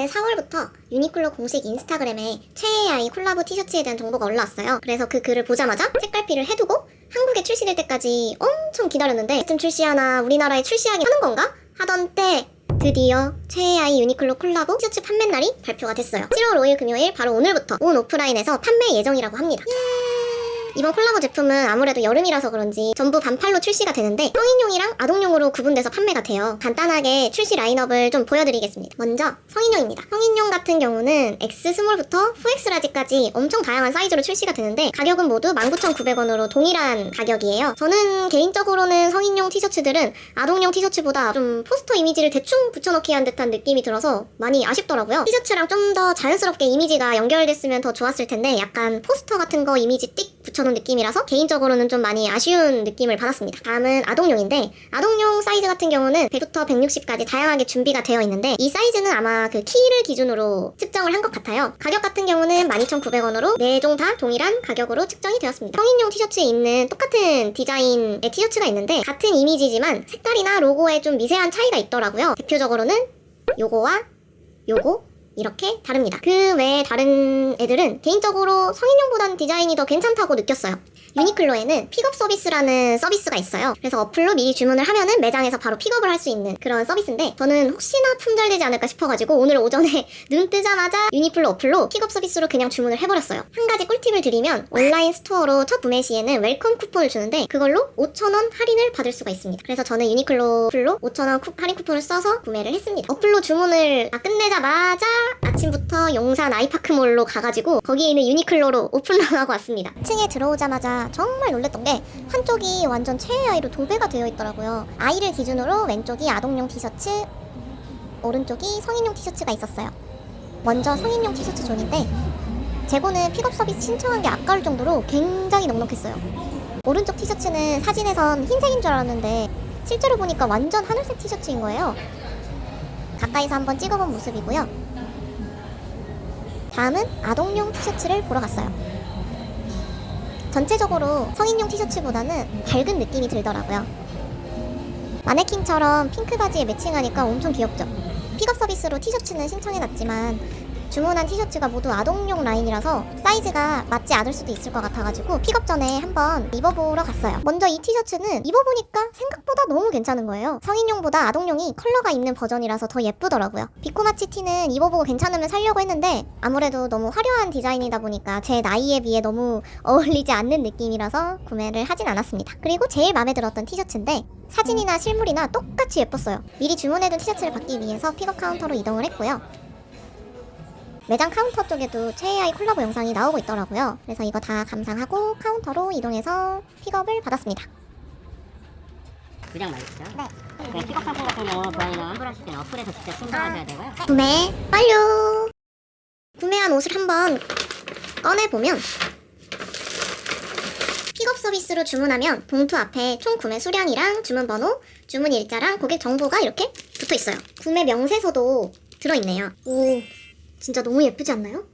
올해 4월부터 유니클로 공식 인스타그램에 최애아이 콜라보 티셔츠에 대한 정보가 올라왔어요. 그래서 그 글을 보자마자 책갈피를 해두고 한국에 출시될 때까지 엄청 기다렸는데 쯤 출시하나 우리나라에 출시하긴 하는 건가? 하던 때 드디어 최애 아이 유니클로 콜라보 티셔츠 판매 날이 발표가 됐어요. 7월 5일 금요일 바로 오늘부터 온 오프라인에서 판매 예정이라고 합니다. 이번 콜라보 제품은 아무래도 여름이라서 그런지 전부 반팔로 출시가 되는데 성인용이랑 아동용으로 구분돼서 판매가 돼요. 간단하게 출시 라인업을 좀 보여드리겠습니다. 먼저 성인용입니다. 성인용 같은 경우는 X 스몰부터 4X 라지까지 엄청 다양한 사이즈로 출시가 되는데 가격은 모두 19,900원으로 동일한 가격이에요. 저는 개인적으로는 성인용 티셔츠들은 아동용 티셔츠보다 좀 포스터 이미지를 대충 붙여넣기 한 듯한 느낌이 들어서 많이 아쉽더라고요. 티셔츠랑 좀 더 자연스럽게 이미지가 연결됐으면 더 좋았을 텐데 약간 포스터 같은 거 이미지 띡 붙여 놓은 느낌이라서 개인적으로는 좀 많이 아쉬운 느낌을 받았습니다. 다음은 아동용인데 아동용 사이즈 같은 경우는 100부터 160까지 다양하게 준비가 되어 있는데 이 사이즈는 아마 그 키를 기준으로 측정을 한 것 같아요. 가격 같은 경우는 12,900원으로 4종 다 동일한 가격으로 측정이 되었습니다. 성인용 티셔츠에 있는 똑같은 디자인의 티셔츠가 있는데 같은 이미지지만 색깔이나 로고에 좀 미세한 차이가 있더라고요. 대표적으로는 요거와 요거 이렇게 다릅니다. 그 외에 다른 애들은 개인적으로 성인용보다는 디자인이 더 괜찮다고 느꼈어요. 유니클로에는 픽업 서비스라는 서비스가 있어요. 그래서 어플로 미리 주문을 하면은 매장에서 바로 픽업을 할 수 있는 그런 서비스인데 저는 혹시나 품절되지 않을까 싶어가지고 오늘 오전에 눈 뜨자마자 유니클로 어플로 픽업 서비스로 그냥 주문을 해버렸어요. 한 가지 꿀팁을 드리면 온라인 스토어로 첫 구매 시에는 웰컴 쿠폰을 주는데 그걸로 5,000원 할인을 받을 수가 있습니다. 그래서 저는 유니클로 어플로 5,000원 쿠- 할인 쿠폰을 써서 구매를 했습니다. 어플로 주문을 다 끝내자마자 아침부터 용산 아이파크몰로 가가지고 거기에 있는 유니클로로 오픈런하고 왔습니다. 층에 들어오자마자 정말 놀랬던 게 한쪽이 완전 최애아이로 도배가 되어 있더라고요. 아이를 기준으로 왼쪽이 아동용 티셔츠, 오른쪽이 성인용 티셔츠가 있었어요. 먼저 성인용 티셔츠 존인데 재고는 픽업 서비스 신청한 게 아까울 정도로 굉장히 넉넉했어요. 오른쪽 티셔츠는 사진에선 흰색인 줄 알았는데 실제로 보니까 완전 하늘색 티셔츠인 거예요. 가까이서 한번 찍어본 모습이고요. 다음은 아동용 티셔츠를 보러 갔어요. 전체적으로 성인용 티셔츠보다는 밝은 느낌이 들더라고요. 마네킹처럼 핑크 바지에 매칭하니까 엄청 귀엽죠? 픽업 서비스로 티셔츠는 신청해놨지만 주문한 티셔츠가 모두 아동용 라인이라서 사이즈가 맞지 않을 수도 있을 것 같아가지고 픽업 전에 한번 입어보러 갔어요. 먼저 이 티셔츠는 입어보니까 생각보다 너무 괜찮은 거예요. 성인용보다 아동용이 컬러가 있는 버전이라서 더 예쁘더라고요. 비코마치 티는 입어보고 괜찮으면 살려고 했는데 아무래도 너무 화려한 디자인이다 보니까 제 나이에 비해 너무 어울리지 않는 느낌이라서 구매를 하진 않았습니다. 그리고 제일 마음에 들었던 티셔츠인데 사진이나 실물이나 똑같이 예뻤어요. 미리 주문해둔 티셔츠를 받기 위해서 픽업 카운터로 이동을 했고요. 매장 카운터 쪽에도 최애아이 콜라보 영상이 나오고 있더라고요. 그래서 이거 다 감상하고 카운터로 이동해서 픽업을 받았습니다. 그냥 말이죠. 네. 네, 픽업 상품 같은 경우 고양이는 환불하실 때는 어플에서 직접 신청하셔야 되고요. 구매 완료! 구매한 옷을 한번 꺼내보면 픽업 서비스로 주문하면 봉투 앞에 총 구매 수량이랑 주문 번호, 주문 일자랑 고객 정보가 이렇게 붙어 있어요. 구매 명세서도 들어있네요. 오, 진짜 너무 예쁘지 않나요?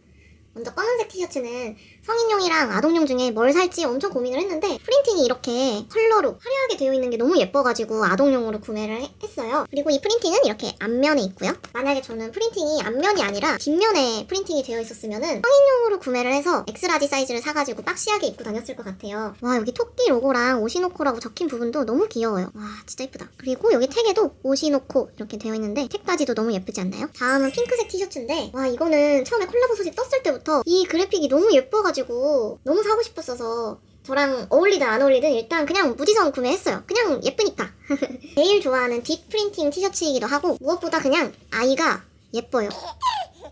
먼저 검은색 티셔츠는 성인용이랑 아동용 중에 뭘 살지 엄청 고민을 했는데 프린팅이 이렇게 컬러로 화려하게 되어 있는 게 너무 예뻐가지고 아동용으로 구매를 해- 했어요. 그리고 이 프린팅은 이렇게 앞면에 있고요. 만약에 저는 프린팅이 앞면이 아니라 뒷면에 프린팅이 되어 있었으면은 성인용으로 구매를 해서 엑스라지 사이즈를 사가지고 박시하게 입고 다녔을 것 같아요. 와 여기 토끼 로고랑 오시노코라고 적힌 부분도 너무 귀여워요. 와 진짜 예쁘다. 그리고 여기 택에도 오시노코 이렇게 되어 있는데 택까지도 너무 예쁘지 않나요? 다음은 핑크색 티셔츠인데 와 이거는 처음에 콜라보 소식 떴을 때부터 이 그래픽이 너무 예뻐가지고 너무 사고 싶었어서 저랑 어울리든 안 어울리든 일단 그냥 무지성 구매했어요. 그냥 예쁘니까. 제일 좋아하는 딥 프린팅 티셔츠이기도 하고 무엇보다 그냥 아이가 예뻐요.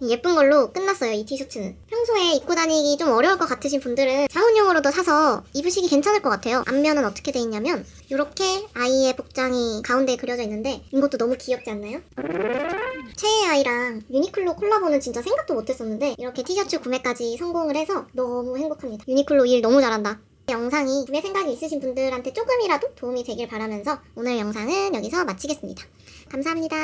예쁜 걸로 끝났어요 이 티셔츠는 평소에 입고 다니기 좀 어려울 것 같으신 분들은 자훈용으로도 사서 입으시기 괜찮을 것 같아요 앞면은 어떻게 돼 있냐면 이렇게 아이의 복장이 가운데에 그려져 있는데 이것도 너무 귀엽지 않나요? 최애 아이랑 유니클로 콜라보는 진짜 생각도 못했었는데 이렇게 티셔츠 구매까지 성공을 해서 너무 행복합니다. 유니클로 일 너무 잘한다. 영상이 구매 생각이 있으신 분들한테 조금이라도 도움이 되길 바라면서 오늘 영상은 여기서 마치겠습니다. 감사합니다